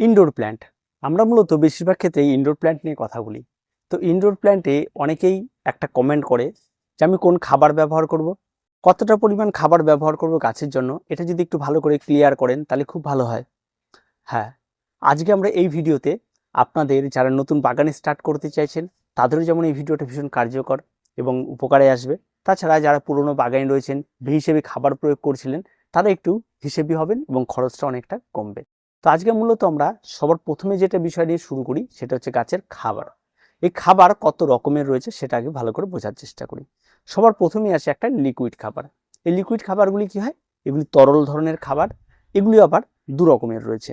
Indoor plant আমরা মূলত বেশিরভাগ ক্ষেত্রে ইনডোর প্ল্যান্ট নিয়ে কথা বলি। তো ইনডোর প্ল্যান্টে অনেকেই একটা কমেন্ট করে যে, আমি কোন খাবার ব্যবহার করব? কতটা পরিমাণ খাবার ব্যবহার করব গাছের জন্য? এটা যদি একটু ভালো করে ক্লিয়ার করেন, তাহলে খুব ভালো হয়। হ্যাঁ আজকে আমরা এই ভিডিওতে আপনাদের যারা নতুন বাগানে স্টার্ট করতে চাইছেন, তাদেরও যেমন এই ভিডিওটা ভীষণ কার্যকর এবং উপকারে আসবে, তাছাড়া যারা পুরনো বাগানে রয়েছেন ভি হিসেবে খাবার প্রয়োগ করছিলেন, তারা একটু হিসেবি হবেন এবং খরচটা অনেকটা কমবে। তো আজকে মূলত আমরা সবার প্রথমে যেটা বিষয় নিয়ে শুরু করি সেটা হচ্ছে গাছের খাবার। এই খাবার কত রকমের রয়েছে সেটা আগে ভালো করে বোঝার চেষ্টা করি। সবার প্রথমেই আসে একটা লিকুইড খাবার। এই লিকুইড খাবারগুলি কি হয়? এগুলি তরল ধরনের খাবার। এগুলি আবার দু রকমের রয়েছে।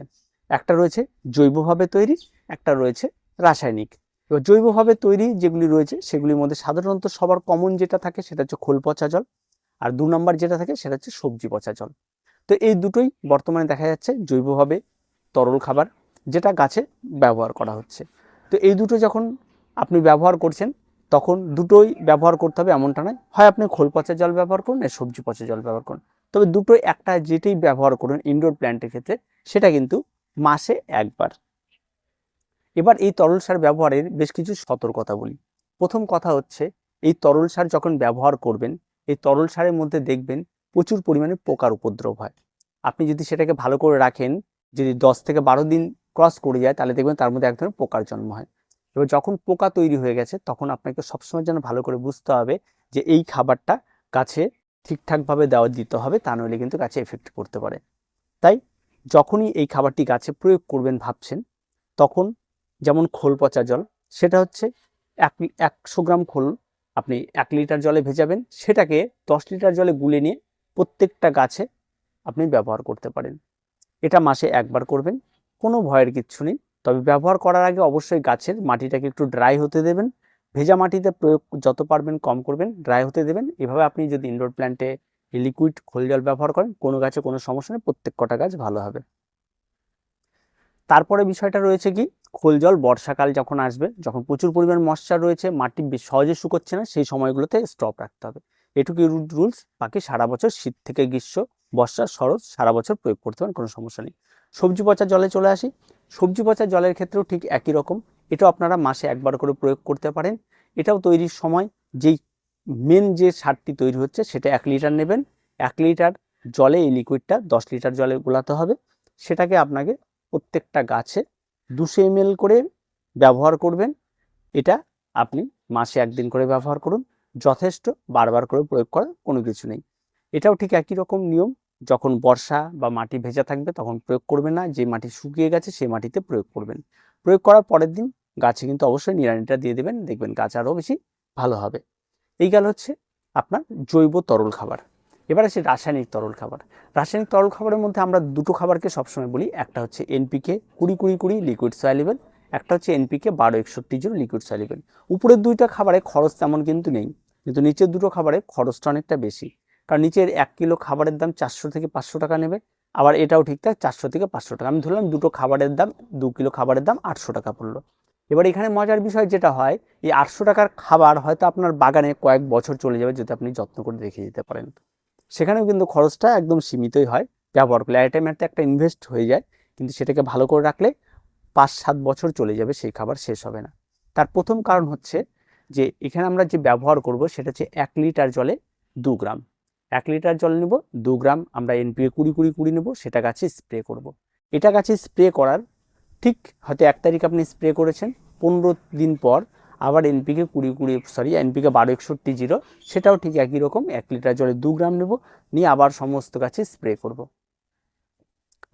একটা রয়েছে জৈবভাবে তৈরি, একটা রয়েছে রাসায়নিক। এবার জৈবভাবে তৈরি যেগুলি রয়েছে সেগুলির মধ্যে সাধারণত সবার কমন যেটা থাকে সেটা হচ্ছে খোল পচা জল। আর দু নম্বর যেটা থাকে সেটা হচ্ছে সবজি পচা জল। তো এই দুটোই বর্তমানে দেখা যাচ্ছে জৈবভাবে তরল খাবার যেটা গাছে ব্যবহার করা হচ্ছে। তো এই দুটো যখন আপনি ব্যবহার করছেন, তখন দুটোই ব্যবহার করতে হবে এমনটা নয়। হয় আপনি খোল পচা জল ব্যবহার করুন না সবজি পচা জল ব্যবহার করুন। তবে দুটো একটা যেটাই ব্যবহার করুন ইনডোর প্ল্যান্টের ক্ষেত্রে, সেটা কিন্তু মাসে একবার। এবার এই তরল সার ব্যবহারের বেশ কিছু সতর্কতা বলি। প্রথম কথা হচ্ছে, এই তরল সার যখন ব্যবহার করবেন, এই তরল সারের মধ্যে দেখবেন প্রচুর পরিমাণে পোকার উপদ্রব হয়। আপনি যদি সেটাকে ভালো করে রাখেন যদি দশ থেকে বারো দিন ক্রস করে যায়, তাহলে দেখবেন তার মধ্যে এক ধরনের পোকার জন্ম হয়। এবার যখন পোকা তৈরি হয়ে গেছে, তখন আপনাকে সবসময় যেন ভালো করে বুঝতে হবে যে এই খাবারটা গাছে ঠিকঠাকভাবে দেওয়া দিতে হবে, তা নইলে কিন্তু গাছে এফেক্ট করতে পারে। তাই যখনই এই খাবারটি গাছে প্রয়োগ করবেন ভাবছেন, তখন যেমন খোল পচা জল, সেটা হচ্ছে এক, একশো গ্রাম খোল আপনি এক লিটার জলে ভেজাবেন, সেটাকে দশ লিটার জলে গুলে নিয়ে প্রত্যেকটা গাছে আপনি ব্যবহার করতে পারেন। এটা মাসে একবার করবেন, কোনো ভয়ের কিচ্ছু নেই। তবে ব্যবহার করার আগে অবশ্যই গাছের মাটিটাকে একটু ড্রাই হতে দেবেন। ভেজা মাটিতে প্রয়োগ যত পারবেন কম করবেন, ড্রাই হতে দেবেন। এভাবে আপনি যদি ইনডোর প্ল্যান্টে লিকুইড খোল জল ব্যবহার করেন, কোনো গাছে কোনো সমস্যা নেই, প্রত্যেক কটা গাছ ভালো হবে। তারপরে বিষয়টা রয়েছে কি, খোল জল বর্ষাকাল যখন আসবে, যখন প্রচুর পরিমাণ মশার রয়েছে, মাটি সহজে শুকোচ্ছে না, সেই সময়গুলোতে স্টপ রাখতে হবে। এটুকুই রুলস বাকি সারা বছর শীত থেকে গ্রীষ্ম বর্ষা শরৎ সারা বছর প্রয়োগ করতে পারেন, কোনো সমস্যা নেই। সবজি পচা জলে চলে আসি। সবজি পচা জলের ক্ষেত্রেও ঠিক একই রকম। এটাও আপনারা মাসে একবার করে প্রয়োগ করতে পারেন। এটাও তৈরির সময় যেই মেন যে সারটি তৈরি হচ্ছে সেটা এক লিটার নেবেন। এক লিটার জলে এই লিকুইডটা দশ লিটার জলে গোলাতে হবে। সেটাকে আপনাকে প্রত্যেকটা গাছে দুশো এম করে ব্যবহার করবেন। এটা আপনি মাসে একদিন করে ব্যবহার করুন। যথেষ্ট বারবার করে প্রয়োগ করার কোনো কিছু নেই। এটাও ঠিক একই রকম নিয়ম। যখন বর্ষা বা মাটি ভেজা থাকবে তখন প্রয়োগ করবেন না। যে মাটি শুকিয়ে গেছে সেই মাটিতে প্রয়োগ করবেন। প্রয়োগ করার পরের দিন গাছে কিন্তু অবশ্যই নিড়ানিটা দিয়ে দেবেন। দেখবেন গাছ আরও বেশি ভালো হবে। এই গেল হচ্ছে আপনার জৈব তরল খাবার। এবার আছে রাসায়নিক তরল খাবার। রাসায়নিক তরল খাবারের মধ্যে আমরা দুটো খাবারকে সবসময় বলি। একটা হচ্ছে এনপিকে কুড়ি কুড়ি কুড়ি লিকুইড সয়ালিবেল একটা হচ্ছে এনপিকে বারো একষট্টি জিরো লিকুইড সয়ালিবেল উপরের দুইটা খাবারে খরচ তেমন কিন্তু নেই। কিন্তু নিচের দুটো খাবারে খরচটা অনেকটা বেশি। কারণ নিচের এক কিলো খাবারের দাম চারশো থেকে পাঁচশো টাকা নেবে, আবার এটাও ঠিকঠাক চারশো থেকে পাঁচশো টাকা। আমি ধরলাম দুটো খাবারের দাম, দু কিলো খাবারের দাম আটশো টাকা পড়ল। এবার এখানে মজার বিষয় যেটা হয়, এই আটশো টাকার খাবার হয়তো আপনার বাগানে কয়েক বছর চলে যাবে যদি আপনি যত্ন করে রেখে দিতে পারেন। সেখানেও কিন্তু খরচটা একদম সীমিতই হয়। ব্যবহার করলে আইটেম একটা একটা ইনভেস্ট হয়ে যায়, কিন্তু সেটাকে ভালো করে রাখলে পাঁচ সাত বছর চলে যাবে, সেই খাবার শেষ হবে না। তার প্রথম কারণ হচ্ছে যে, এখানে আমরা যে ব্যবহার করব সেটা হচ্ছে এক লিটার জলে দু গ্রাম। এক লিটার জল নেব, দু গ্রাম আমরা এনপিএ কুড়ি কুড়ি কুড়ি নেব, সেটা গাছে স্প্রে করব। এটা গাছে স্প্রে করার ঠিক হয়তো এক তারিখ আপনি স্প্রে করেছেন, পনেরো দিন পর আবার এনপিকে কুড়ি কুড়ি, সরি, এনপিকে বারো একষট্টি জিরো, সেটাও ঠিক একই রকম, এক লিটার জলে দু গ্রাম নেব, নিয়ে আবার সমস্ত গাছে স্প্রে করব।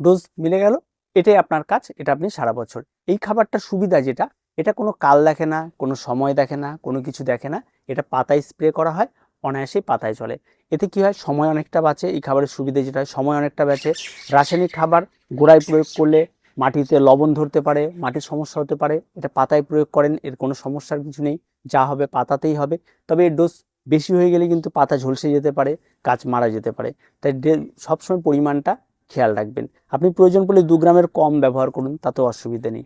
ডোজ মিলে গেল, এটাই আপনার কাজ, এটা আপনি সারা বছর এই খাবারটা সুবিধা যেটা, এটা কোনো কাল দেখে না, কোনো সময় দেখে না, কোনো কিছু দেখে না, এটা পাতায় স্প্রে করা হয় অনায়াসেই পাতায় চলে। এতে কি হয়? সময় অনেকটা বাঁচে, এই খাবারের সুবিধা যেটা হয়, সময় অনেকটা বাঁচে। রাসায়নিক খাবার গোড়ায় প্রয়োগ করলে মাটিতে লবণ ধরতে পারে, মাটির সমস্যা হতে পারে। এটা পাতায় প্রয়োগ করেন, এর কোনো সমস্যার কিছু নেই। যা হবে পাতাতেই হবে। তবে এর ডোজ বেশি হয়ে গেলে কিন্তু পাতা ঝলসে যেতে পারে, গাছ মারা যেতে পারে। তাই সবসময় পরিমাণটা খেয়াল রাখবেন। আপনি প্রয়োজন পড়লে দু গ্রামের কম ব্যবহার করুন, তাতেও অসুবিধা নেই।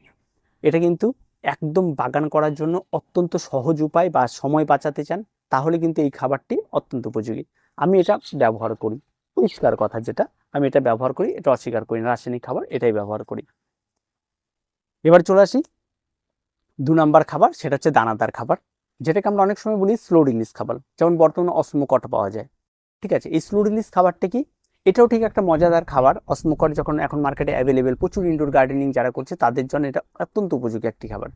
এটা কিন্তু একদম বাগান করার জন্য অত্যন্ত সহজ উপায় বা সময় বাঁচাতে চান। তাহলে কিন্তু এই খাবারটি অত্যন্ত উপযোগী। আমি এটা ব্যবহার করি। পরিষ্কার কথা যেটা, আমি এটা ব্যবহার করি, এটা অস্বীকার করি না। রাসায়নিক খাবার, এটাই ব্যবহার করি। এবার চলে আসি দু নাম্বার খাবার, সেটা হচ্ছে দানাদার খাবার। যেটাকে আমরা অনেক সময় বলি স্লো রিলিজ খাবার। যেমন বর্তমানে অসমকট পাওয়া যায়। ঠিক আছে, এই স্লো রিলিজ খাবারটা কি? এটাও ঠিক একটা মজাদার খাবার। অসমকট যখন এখন মার্কেটে অ্যাভেলেবেল প্রচুর ইনডোর গার্ডেনিং যারা করছে, তাদের জন্য এটা অত্যন্ত উপযোগী একটি খাবার।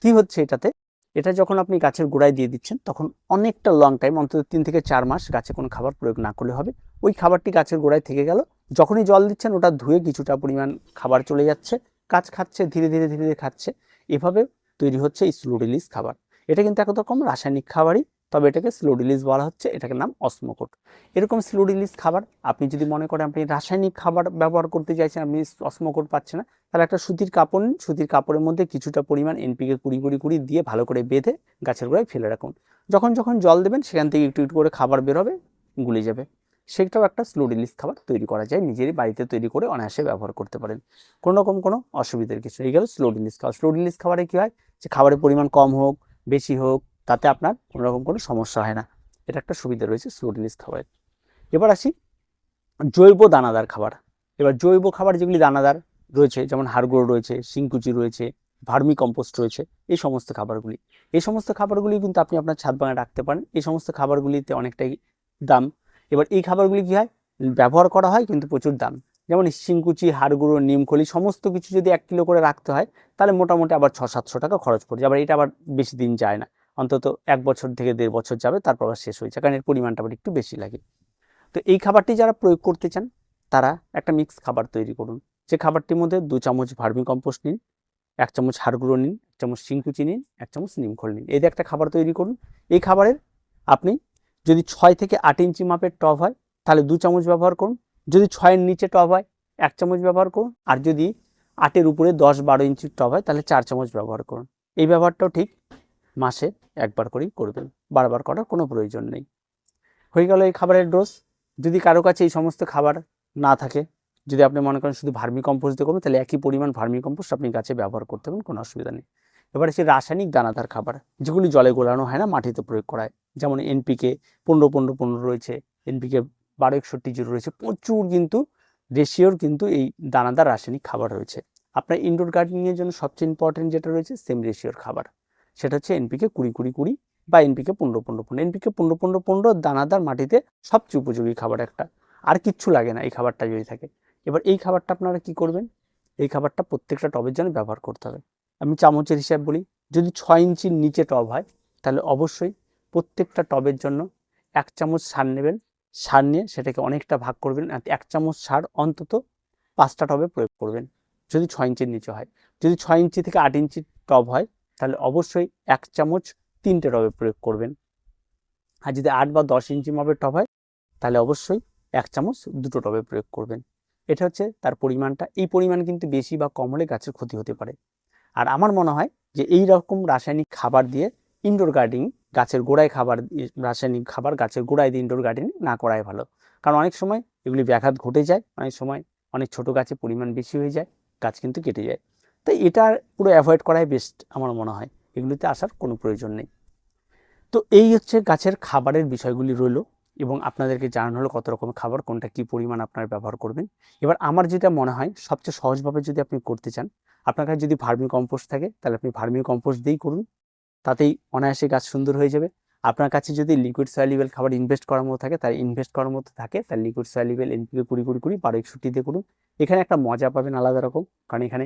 কি হচ্ছে এটাতে? এটা যখন আপনি গাছের গোড়ায় দিয়ে দিচ্ছেন, তখন অনেকটা লং টাইম অন্তত তিন থেকে চার মাস গাছে কোনো খাবার প্রয়োগ না করলে হবে। ওই খাবারটি গাছের গোড়ায় থেকে গেল। যখনই জল দিচ্ছেন, ওটা ধুয়ে কিছুটা পরিমাণ খাবার চলে যাচ্ছে। কাজ খাচ্ছে, ধীরে ধীরে ধীরে ধীরে খাচ্ছে। এভাবে তৈরি হচ্ছে এই স্লো রিলিজ খাবার। এটা কিন্তু একরকম রাসায়নিক খাবারই। তবে এটাকে স্লো রিলিজ বলা হচ্ছে, এটাকে নাম অসমোকোট এরকম স্লো রিলিজ খাবার, আপনি যদি মনে করেন আপনি রাসায়নিক খাবার ব্যবহার করতে চাইছেন, আপনি অসমোকোট পাচ্ছেন না, তাহলে একটা সুতির কাপড় নিন, সুতির কাপড়ের মধ্যে কিছুটা পরিমাণ এনপিকে কুড়ি কুড়ি কুড়ি দিয়ে ভালো করে বেঁধে গাছের গোড়ায় ফেলে রাখুন। যখন যখন জল দেবেন, সেখান থেকে একটু একটু করে খাবার বেরোবে গুলে যাবে। সেটাও একটা স্লো রিলিজ খাবার তৈরি করা যায়, নিজেরই বাড়িতে তৈরি করে অনায়াসে ব্যবহার করতে পারেন। কোনো রকম কোনো অসুবিধার কিছু এই গেল স্লো রিলিজ খাবার। স্লো রিলিজ খাবারে কী হয়? যে খাবারের পরিমাণ কম হোক, বেশি হোক তাতে আপনার কোনো রকম কোনো সমস্যা হয় না। এটা একটা সুবিধা রয়েছে স্লো রিলিজ খাবারের। এবার আসি জৈব দানাদার খাবার। এবার জৈব খাবার যেগুলি দানাদার রয়েছে, যেমন হাড়গোড় রয়েছে, শিংকুচি রয়েছে, ভার্মি কম্পোস্ট রয়েছে, এই সমস্ত খাবারগুলি। এই সমস্ত খাবারগুলি কিন্তু আপনি আপনার ছাদ বাগানে রাখতে পারেন। এই সমস্ত খাবারগুলিতে অনেকটাই দাম। এবার এই খাবারগুলি কী হয়? ব্যবহার করা হয় কিন্তু প্রচুর দাম। যেমন শিংকুচি, হাড়গুঁড়ো, নিমখলি সমস্ত কিছু যদি এক কিলো করে রাখতে হয়, তাহলে মোটামুটি আবার ছ সাতশো টাকা খরচ পড়ে আবার এটা আবার বেশি দিন যায় না। অন্তত এক বছর থেকে দেড় বছর যাবে তারপর আবার শেষ হয়ে যায় কারণ এর পরিমাণটা আবার একটু বেশি লাগে। তো এই খাবারটি যারা প্রয়োগ করতে চান, তারা একটা মিক্স খাবার তৈরি করুন। যে খাবারটির মধ্যে দু চামচ ভার্মি কম্পোস্ট নিন, এক চামচ হাড়গুঁড়ো নিন, এক চামচ শিংকুচি নিন, এক চামচ নিমখোল নিন। এই একটা খাবার তৈরি করুন, এই খাবারের আপনি যদি ছয় থেকে আট ইঞ্চি মাপের টব হয়, তাহলে দু চামচ ব্যবহার করুন। যদি ছয়ের নিচে টব হয়, এক চামচ ব্যবহার করুন। আর যদি আটের উপরে দশ বারো ইঞ্চির টব হয়, তাহলে চার চামচ ব্যবহার করুন। এই ব্যবহারটাও ঠিক মাসে একবার করেই করবেন বারবার করার কোনো প্রয়োজন নেই। হয়ে গেল এই খাবারের ডোজ যদি কারও কাছে এই সমস্ত খাবার না থাকে, যদি আপনি মনে করেন শুধু ভার্মি কম্পোস্ট দিয়ে করবেন, তাহলে একই পরিমাণ ভার্মি কম্পোস্ট আপনি গাছে ব্যবহার করতে পারেন কোনো অসুবিধা নেই। এবার সে রাসায়নিক দানাদার খাবার, যেগুলি জলে গোলানো হয় না, মাটিতে প্রয়োগ করা হয়। যেমন এনপিকে পনেরো পনেরো পনেরো রয়েছে এনপিকে বারো একষট্টি জিরো রয়েছে, প্রচুর কিন্তু রেশিওর কিন্তু এই দানাদার রাসায়নিক খাবার রয়েছে। আপনার ইনডোর গার্ডেনিংয়ের জন্য সবচেয়ে ইম্পর্টেন্ট যেটা রয়েছে সেম রেশিওর খাবার। সেটা হচ্ছে এনপিকে কুড়ি কুড়ি কুড়ি বা এনপিকে পনেরো পনেরো পনেরো। এনপিকে পনেরো পনেরো পনেরো দানাদার মাটিতে সবচেয়ে উপযোগী খাবার একটা। আর কিচ্ছু লাগে না এই খাবারটা যদি থাকে। এবার এই খাবারটা আপনারা কি করবেন? এই খাবারটা প্রত্যেকটা টবের জন্য ব্যবহার করতে হবে। আমি চামচের হিসাব বলি। যদি ছয় ইঞ্চির নিচে টব হয়, তাহলে অবশ্যই প্রত্যেকটা টবের জন্য এক চামচ সার নেবেন। সার নিয়ে সেটাকে অনেকটা ভাগ করবেন এক চামচ সার অন্তত পাঁচটা টবে প্রয়োগ করবেন। যদি ছয় ইঞ্চির নিচে হয়। যদি ছয় ইঞ্চি থেকে আট ইঞ্চি টব হয় তাহলে অবশ্যই এক চামচ তিনটে টবে প্রয়োগ করবেন। আর যদি আট বা দশ ইঞ্চি মাপের টব হয়, তাহলে অবশ্যই এক চামচ দুটো টবে প্রয়োগ করবেন। এটা হচ্ছে তার পরিমাণটা। এই পরিমাণ কিন্তু বেশি বা কম হলে গাছের ক্ষতি হতে পারে। আর আমার মনে হয় যে এই রকম রাসায়নিক খাবার দিয়ে ইনডোর গার্ডেনিং গাছের গোড়ায় খাবার রাসায়নিক খাবার গাছের গোড়ায় দিয়ে ইনডোর গার্ডেনিং না করাই ভালো। কারণ অনেক সময় এগুলি ব্যাঘাত ঘটে যায়, অনেক সময় অনেক ছোট গাছে পরিমাণ বেশি হয়ে যায়, গাছ কিন্তু কেটে যায়। তাই এটা পুরো অ্যাভয়েড করাই বেস্ট আমার মনে হয়। এগুলিতে আসার কোনো প্রয়োজন নেই। তো এই হচ্ছে গাছের খাবারের বিষয়গুলি রইল এবং আপনাদেরকে জানানো হলো কত রকম খাবার, কোনটা কি পরিমাণ আপনারা ব্যবহার করবেন। এবার আমার যেটা মনে হয়, সবচেয়ে সহজভাবে যদি আপনি করতে চান, আপনার কাছে যদি ভার্মি কম্পোস্ট থাকে, তাহলে আপনি ভার্মি কম্পোস্ট দিয়েই করুন। তাতেই অনায়াসে গাছ সুন্দর হয়ে যাবে। আপনার কাছে যদি লিকুইড সয়ালিবেল খাবার ইনভেস্ট করার মতো থাকে, তাহলে ইনভেস্ট করার মতো থাকে, তাহলে লিকুইড সয়ালিবেল এনপিকে কুড়ি কুড়ি কুড়ি বারো দিয়ে করুন। এখানে একটা মজা পাবেন আলাদা রকম, কারণ এখানে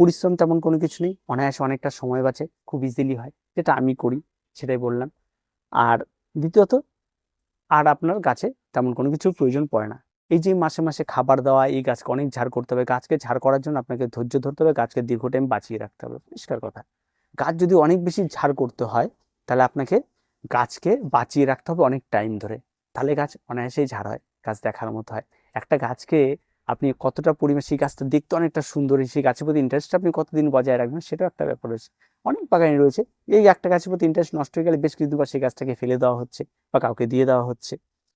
পরিশ্রম তেমন কোনো কিছু নেই। অনায়াসে অনেকটা সময় বাঁচে, খুব ইজিলি হয়। যেটা আমি করি, সেটাই বললাম। আর দ্বিতীয়ত, আর আপনার গাছে তেমন কোনো কিছুর প্রয়োজন পড়ে না। এই যে মাসে মাসে খাবার দেওয়া, এই গাছকে অনেক ঝাড় করতে হবে। গাছকে ঝাড় করার জন্য আপনাকে ধৈর্য ধরতে হবে, গাছকে দীর্ঘ টাইম বাঁচিয়ে রাখতে হবে। পরিষ্কার কথা। গাছ যদি অনেক বেশি ঝাড় করতে হয়, তাহলে আপনাকে গাছকে বাঁচিয়ে রাখতে হবে অনেক টাইম ধরে। তাহলে গাছ অনায়াসেই ঝাড় হয়, গাছ দেখার মতো হয়। একটা গাছকে আপনি কতটা পরিমাণ সেই গাছটা দেখতে অনেকটা সুন্দর, সেই গাছের প্রতি ইন্টারেস্ট আপনি কতদিন বজায় রাখবেন সেটাও একটা ব্যাপার রয়েছে। অনেক বাগানে রয়েছে, এই একটা গাছের প্রতি ইন্টারেস্ট নষ্ট হয়ে গেলে বেশ কিছু দুবার সেই গাছটাকে ফেলে দেওয়া হচ্ছে বা কাউকে দিয়ে দেওয়া হচ্ছে।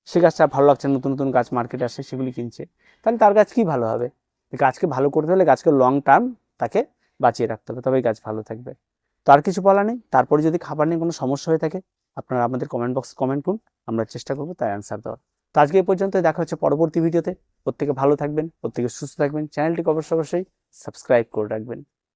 সে গাছটা ভালো লাগছে নতুন নতুন গাছ মার্কেটে আসে, সেগুলি কিনছে। তাহলে তার গাছ কি ভালো হবে? গাছকে ভালো করতে হলে গাছকে লং টার্ম তাকে বাঁচিয়ে রাখতে হবে, তবেই গাছ ভালো থাকবে। তো আর কিছু বলা নেই, তারপরে যদি খাবার নিয়ে কোনো সমস্যা হয়ে থাকে, আপনারা আমাদের কমেন্ট বক্সে কমেন্ট করুন, আমরা চেষ্টা করব তার অ্যান্সার দেওয়ার। তো আজকে এই পর্যন্ত দেখা হচ্ছে পরবর্তী ভিডিওতে। প্রত্যেকে ভালো থাকবেন, প্রত্যেকে সুস্থ থাকবেন। চ্যানেলটিকে অবশ্যই অবশ্যই সাবস্ক্রাইব করে রাখবেন।